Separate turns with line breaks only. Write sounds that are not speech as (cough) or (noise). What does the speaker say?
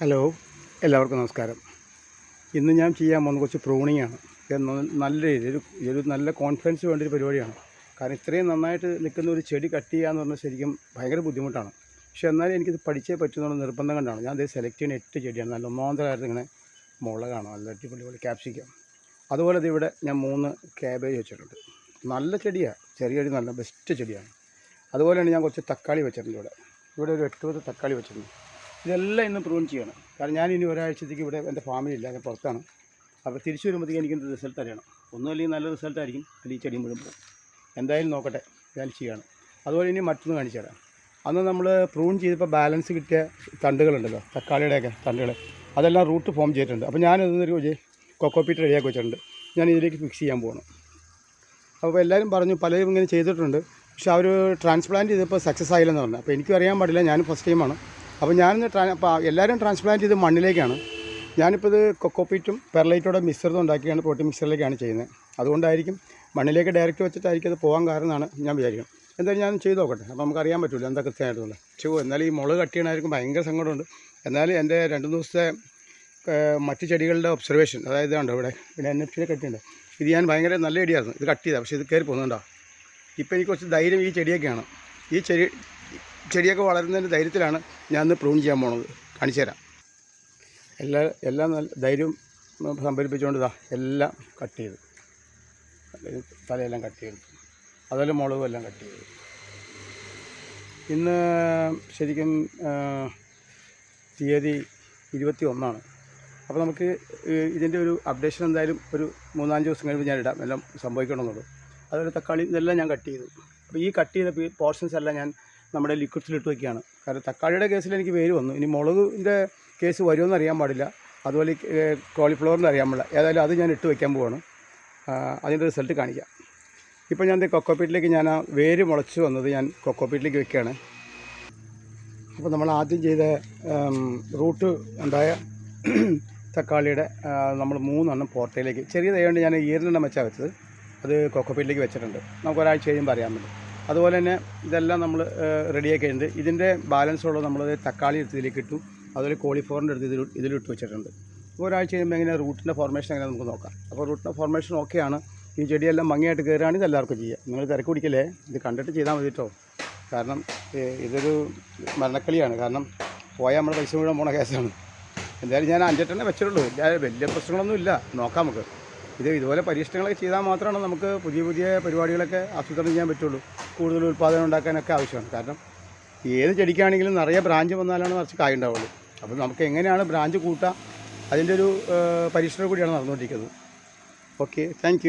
Hello എല്ലാവർക്കും നമസ്കാരം. ഇന്ന് ഞാൻ ചെയ്യാൻ പോകുന്ന കുറച്ച് പ്രൂണിംഗ് ആണ്. നല്ല രീതിയിൽ ഒരു നല്ല കോൺഫിഡൻസ് വേണ്ട ഒരു പരിപാടിയാണ്. കാരണം ഇത്രയും നന്നായിട്ട് നിൽക്കുന്ന ഒരു ചെടി കട്ട് ചെയ്യുക എന്ന് പറഞ്ഞാൽ ശരിക്കും ഭയങ്കര ബുദ്ധിമുട്ടാണ്. പക്ഷേ എന്നാലും എനിക്കിത് പഠിച്ചേ പറ്റുന്നുള്ള നിർബന്ധം കൊണ്ടാണ്. ഞാൻ ഇത് സെലക്ട് ചെയ്യുന്ന എട്ട് ചെടിയാണ്. നല്ല ഒന്നാമതായിരുന്നു ഇങ്ങനെ മുളകാണ്. നല്ല അടിപൊളി പോലെ ക്യാപ്സിക്കം അതുപോലെ ഇവിടെ ഞാൻ മൂന്ന് ക്യാബേജ് വെച്ചിട്ടുണ്ട്. നല്ല ചെടിയാണ് ചെറിയ നല്ല ബെസ്റ്റ് ചെടിയാണ്. അതുപോലെ തന്നെ ഞാൻ കുറച്ച് തക്കാളി വെച്ചിട്ടുണ്ട് ഇവിടെ. ഇവിടെ ഒരു എട്ട് പത്ത് തക്കാളി വെച്ചിട്ടുണ്ട്. ഇതെല്ലാം ഇന്ന് പ്രൂൺ ചെയ്യണം. കാരണം ഞാൻ ഇനി ഒരാഴ്ചത്തേക്ക് ഇവിടെ എന്റെ ഫാമിലിയില്ല ഞാൻ പുറത്താണ്. അപ്പോൾ തിരിച്ചു വരുമ്പോഴത്തേക്ക് എനിക്ക് റിസൾട്ട് അറിയണം ഒന്നും അല്ലെങ്കിൽ നല്ല റിസൾട്ട് ആയിരിക്കും. അല്ലെങ്കിൽ ഈ ചെടി മുഴുവൻ എന്തായാലും നോക്കട്ടെ. ഞാൻ ചെയ്യണം. അതുപോലെ ഇനി മറ്റൊന്ന് കാണിച്ചു തരാം. അന്ന് നമ്മൾ പ്രൂൺ ചെയ്തപ്പോൾ ബാലൻസ് കിട്ടിയ തണ്ടുകളുണ്ടല്ലോ തക്കാളിയുടെയൊക്കെ തണ്ടുകൾ. അതെല്ലാം റൂട്ട് ഫോം ചെയ്തിട്ടുണ്ട്. അപ്പോൾ ഞാനതൊരു കൊക്കോപ്പീറ്റ് റെഡിയാക്കി വെച്ചിട്ടുണ്ട്. ഞാൻ ഇതിലേക്ക് ഫിക്സ് ചെയ്യാൻ പോകണം അപ്പോൾ എല്ലാവരും പറഞ്ഞു പലരും ഇങ്ങനെ ചെയ്തിട്ടുണ്ട്. പക്ഷേ അവർ ട്രാൻസ്പ്ലാന്റ് ചെയ്തപ്പോൾ സക്സസ് ആയില്ലെന്ന് പറഞ്ഞു. അപ്പോൾ എനിക്കും അറിയാൻ പാടില്ല. ഞാൻ ഫസ്റ്റ് ടൈമാണ് അപ്പോൾ ഞാനിന്ന് ട്രാ അപ്പോൾ എല്ലാവരും ട്രാൻസ്പ്ലാന്റ് ചെയ്ത് മണ്ണിലേക്കാണ്. ഞാനിപ്പോൾ ഇത് കൊക്കോപ്പീറ്റും പെർലൈറ്റോടെ മിശ്രിതം ഉണ്ടാക്കിയാണ് പ്രോട്ടീൻ മിക്സറിലേക്കാണ് ചെയ്യുന്നത്. അതുകൊണ്ടായിരിക്കും മണ്ണിലേക്ക് ഡയറക്റ്റ് വെച്ചിട്ടായിരിക്കും അത് പോകാൻ കാരണമാണ് ഞാൻ വിചാരിക്കുന്നത്. എന്തായാലും ഞാൻ ചെയ്ത് നോക്കട്ടെ. അപ്പോൾ നമുക്ക് അറിയാൻ പറ്റില്ല എന്താ കൃത്യമായിട്ടുള്ള ചോ എന്നാലും ഈ മുളക് കട്ട് ചെയ്യണമായിരിക്കും ഭയങ്കര സങ്കടമുണ്ട്. എന്നാലും എന്റെ രണ്ട് ദിവസത്തെ മറ്റ് ചെടികളുടെ ഒബ്സർവേഷൻ അതായത് ഉണ്ടോ ഇവിടെ പിന്നെ എൻ എഫ് കട്ടിയുണ്ട്. ഇത് ഞാൻ ഭയങ്കര നല്ല ചെടിയായിരുന്നു. ഇത് കട്ട് ചെയ്താൽ പക്ഷേ ഇത് കയറി പോകുന്നുണ്ടോ ഇപ്പോൾ എനിക്ക് കുറച്ച് ധൈര്യം ഈ ചെടിയൊക്കെയാണ്. ഈ ചെടി ചെടിയൊക്കെ വളരുന്നതിന്റെ ധൈര്യത്തിലാണ് ഞാൻ ഇന്ന് പ്രൂൺ ചെയ്യാൻ പോണത്. കാണിച്ചു തരാം. എല്ലാ എല്ലാം നല്ല ധൈര്യം സംഭരിപ്പിച്ചുകൊണ്ട് ഇതാ എല്ലാം കട്ട് ചെയ്തു. തലയെല്ലാം കട്ട് ചെയ്തു. അതുപോലെ മുളകും എല്ലാം കട്ട് ചെയ്തു. ഇന്ന് ശരിക്കും തീയതി ഇരുപത്തി ഒന്നാണ് അപ്പോൾ നമുക്ക് ഇതിന്റെ ഒരു അപ്ഡേഷൻ എന്തായാലും ഒരു മൂന്നാൽ ദിവസം കഴിയുമ്പോൾ ഞാൻ ഇടാം. എല്ലാം സംഭവിക്കണമെന്നുള്ളൂ. അതുപോലെ തക്കാളി ഇതെല്ലാം ഞാൻ കട്ട് ചെയ്തു. അപ്പോൾ ഈ കട്ട് ചെയ്ത പോർഷൻസ് എല്ലാം ഞാൻ നമ്മുടെ ലിക്വിഡ്സിലിട്ട് വയ്ക്കുകയാണ് കാരണം തക്കാളിയുടെ കേസിൽ എനിക്ക് വേര് വന്നു. ഇനി മുളകിന്റെ കേസ് വരുമെന്ന് അറിയാൻ പാടില്ല. അതുപോലെ കോളിഫ്ലവറിന്റെ അറിയാൻ പാടില്ല. ഏതായാലും അത് ഞാൻ ഇട്ട് വയ്ക്കാൻ പോവാണ്. അതിന്റെ റിസൾട്ട് കാണിക്കാം. ഇപ്പോൾ ഞാൻ കൊക്കോപ്പീറ്റിലേക്ക് ഞാൻ ആ വേര് മുളച്ച് വന്നത് ഞാൻ കൊക്കോപ്പീറ്റിലേക്ക് വെക്കുകയാണ്. അപ്പോൾ നമ്മൾ ആദ്യം ചെയ്ത റൂട്ട് ഉണ്ടായ (clears throat) തക്കാളിയുടെ നമ്മൾ മൂന്നെണ്ണം പോർട്ടയിലേക്ക് ചെറിയ ഞാൻ ഈരണ്ടെണ്ണം വെച്ചാൽ വെച്ചത്. അത് കൊക്കോപ്പീറ്റിലേക്ക് വെച്ചിട്ടുണ്ട്. നമുക്ക് ഒരാഴ്ച കഴിയുമ്പോൾ അറിയാൻ പറ്റും. അതുപോലെ തന്നെ ഇതെല്ലാം നമ്മൾ റെഡിയാക്കിയിട്ടുണ്ട്. ഇതിന്റെ ബാലൻസ് ഉള്ളത് നമ്മൾ തക്കാളി എടുത്ത് ഇതിലേക്ക് ഇട്ടു. അതുപോലെ കോളിഫ്ലവറിന്റെ അടുത്ത് ഇതിൽ ഇതിലിട്ട് വെച്ചിട്ടുണ്ട്. ഒരാഴ്ച കഴിയുമ്പോൾ എങ്ങനെ റൂട്ടിന്റെ ഫോർമേഷൻ എങ്ങനെ നമുക്ക് നോക്കാം. അപ്പോൾ റൂട്ടിന്റെ ഫോർമേഷൻ ഓക്കെയാണ്. ഈ ചെടിയെല്ലാം ഭംഗിയായിട്ട് കയറുകയാണെങ്കിൽ ഇത് എല്ലാവർക്കും ചെയ്യാം. നിങ്ങൾ തിരക്ക് പിടിക്കല്ലേ? ഇത് കണ്ടിട്ട് ചെയ്താൽ മതി കേട്ടോ കാരണം ഇതൊരു മരണക്കളിയാണ്. കാരണം പോയാൽ നമ്മൾ പൈസ മുഴുവൻ പോണ കേസാണ് എന്തായാലും ഞാൻ അഞ്ചെട്ടെണ്ണേ വെച്ചിട്ടുള്ളൂ. വലിയ പ്രശ്നങ്ങളൊന്നും ഇല്ല നോക്കാം നമുക്ക്. ഇത് ഇതുപോലെ പരീക്ഷണങ്ങളൊക്കെ ചെയ്താൽ മാത്രമാണ് നമുക്ക് പുതിയ പുതിയ പരിപാടികളൊക്കെ ആസൂത്രണം ചെയ്യാൻ പറ്റുള്ളൂ. കൂടുതൽ ഉൽപ്പാദനം ഉണ്ടാക്കാനൊക്കെ ആവശ്യമാണ്. കാരണം ഏത് ചെടിക്കാണെങ്കിലും നിറയെ ബ്രാഞ്ച് വന്നാലാണ് കുറച്ച് കായ ഉണ്ടാവുള്ളൂ. അപ്പോൾ നമുക്ക് എങ്ങനെയാണ് ബ്രാഞ്ച് കൂട്ടുക അതിന്റെ ഒരു പരീക്ഷണം കൂടിയാണ് നടന്നുകൊണ്ടിരിക്കുന്നത്. Okay thank